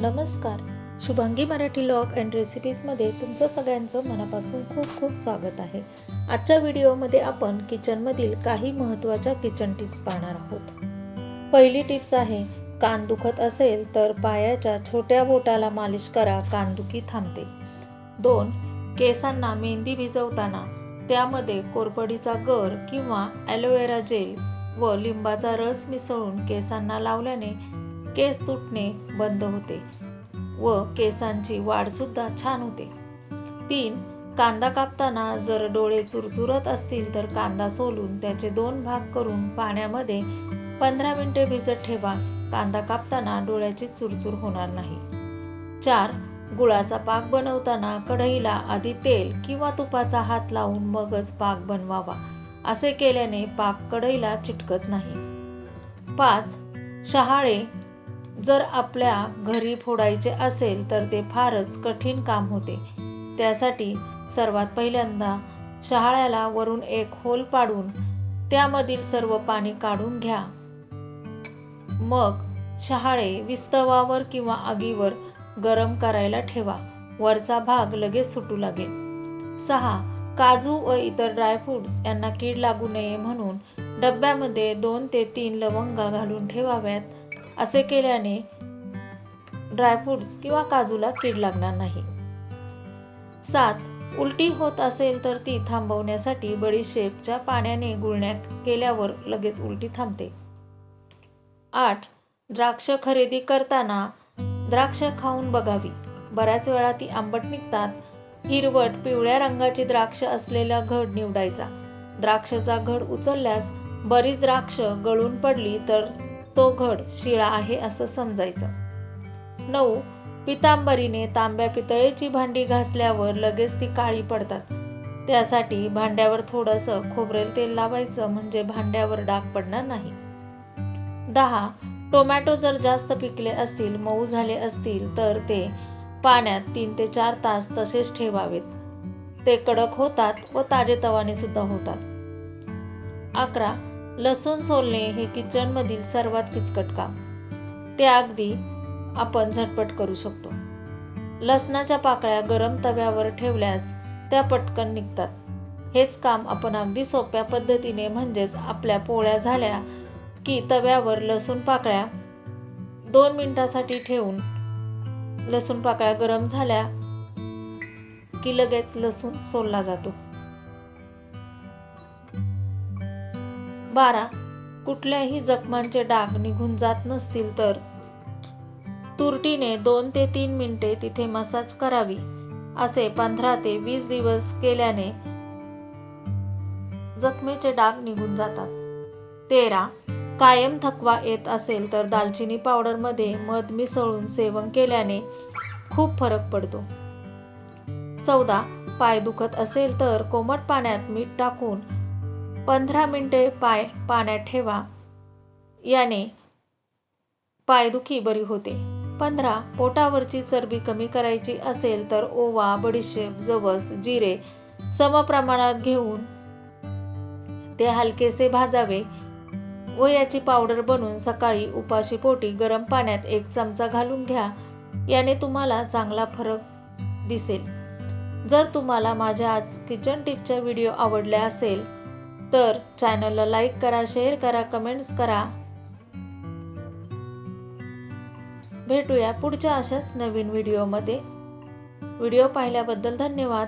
नमस्कार. Shubhangi Marathi log and रेसिपीजमध्ये तुमचं सगळ्यांचं मनापासून खूप खूप स्वागत आहे. आजच्या व्हिडिओमध्ये आपण किचनमधील काही महत्त्वाच्या किचन टिप्स पाहणार आहोत. पहिली टिप्स आहे कान दुखत असेल तर पायाच्या छोट्या बोटाला मालिश करा कानदुखी थांबते. दोन केसांना मेहंदी भिजवताना त्यामध्ये कोरपडीचा गर किंवा ॲलोवेरा जेल व लिंबाचा रस मिसळून केसांना लावल्याने केस तुटणे बंद होते व केसांची वाढसुद्धा छान होते. तीन कांदा कापताना जर डोळे चुरचुरत असतील तर कांदा सोलून त्याचे दोन भाग करून पाण्यामध्ये पंधरा मिनिटे भिजत ठेवा. कांदा कापताना डोळ्याची चुरचूर होणार नाही. चार गुळाचा पाक बनवताना कढईला आधी तेल किंवा तुपाचा हात लावून मगच पाक बनवावा. असे केल्याने पाक कढईला चिटकत नाही. पाच शहाळे जर आपल्या घरी फोडायचे असेल तर ते फारच कठीण काम होते. त्यासाठी सर्वात पहिल्यांदा शहाळ्याला वरून एक होल पाडून त्यामधील सर्व पाणी काढून घ्या. मग शहाळे विस्तवावर किंवा आगीवर गरम करायला ठेवा. वरचा भाग लगेच सुटू लागेल. सहा. काजू व इतर ड्रायफ्रुट्स यांना कीड लागू नये म्हणून डब्यामध्ये दोन ते तीन लवंगा घालून ठेवाव्यात. असे केल्याने ड्रायफ्रुट्स किंवा काजूला कीड लागणार नाही. सात उलटी होत असेल तर ती थांबवण्यासाठी बडीशेपच्या पाण्याने गुळण्या केल्यावर लगेच उलटी थांबते. आठ द्राक्ष खरेदी करताना द्राक्ष खाऊन बघावी. बऱ्याच वेळा ती आंबट निघतात. हिरवट पिवळ्या रंगाची द्राक्ष असलेला घड निवडायचा. द्राक्षाचा घड उचलल्यास बरीच द्राक्ष गळून पडली तर तो घड शिळा आहे असं समजायचं. नऊ पितांबरीने तांब्या पितळेची भांडी घासल्यावर लगेच ती काळी पडतात. त्यासाठी भांड्यावर थोडंसं खोबरेल तेल लावायचं म्हणजे भांड्यावर डाग पडणार नाही. दहा टोमॅटो जर जास्त पिकले असतील मऊ झाले असतील तर ते पाण्यात तीन ते चार तास तसेच ठेवावेत. ते कडक होतात व ताजेतवाने सुद्धा होतात. अकरा लसूण सोलणे हे किचनमधील सर्वात किचकट काम. ते अगदी आपण झटपट करू शकतो. लसणाच्या पाकळ्या गरम तव्यावर ठेवल्यास त्या पटकन निघतात. हेच काम आपण अगदी सोप्या पद्धतीने म्हणजेच आपल्या पोळ्या झाल्या की तव्यावर लसूण पाकळ्या दोन मिनटासाठी ठेवून लसूण पाकळ्या गरम झाल्या की लगेच लसूण सोलला जातो. बारा कुठल्याही जखमांचे डाग निघून जात नसतील तर. तुरटीने दोन ते तीन मिनिटे तिथे मसाज करावी असे पंधरा ते वीस दिवस केल्याने जखमेचे डाग निघून जातात. तेरा कायम थकवा येत असेल तर दालचिनी पावडरमध्ये मध मिसळून सेवन केल्याने खूप फरक पडतो. चौदा पाय दुखत असेल तर कोमट पाण्यात मीठ टाकून पंधरा मिनिटे पाय पाण्यात ठेवा. याने पायदुखी बरी होते. पंधरा पोटावरची चरबी कमी करायची असेल तर ओवा बडीशेप जवस जिरे समप्रमाणात घेऊन ते हलकेसे भाजावे व याची पावडर बनवून सकाळी उपाशी पोटी गरम पाण्यात एक चमचा घालून घ्या. याने तुम्हाला चांगला फरक दिसेल. जर तुम्हाला माझ्या आज किचन टिपच्या व्हिडिओ आवडल्या असेल तर चॅनलला लाईक करा शेअर करा कमेंट्स करा. भेटूया पुढच्या अशाच नवीन व्हिडिओमध्ये. व्हिडिओ पाहिल्याबद्दल धन्यवाद.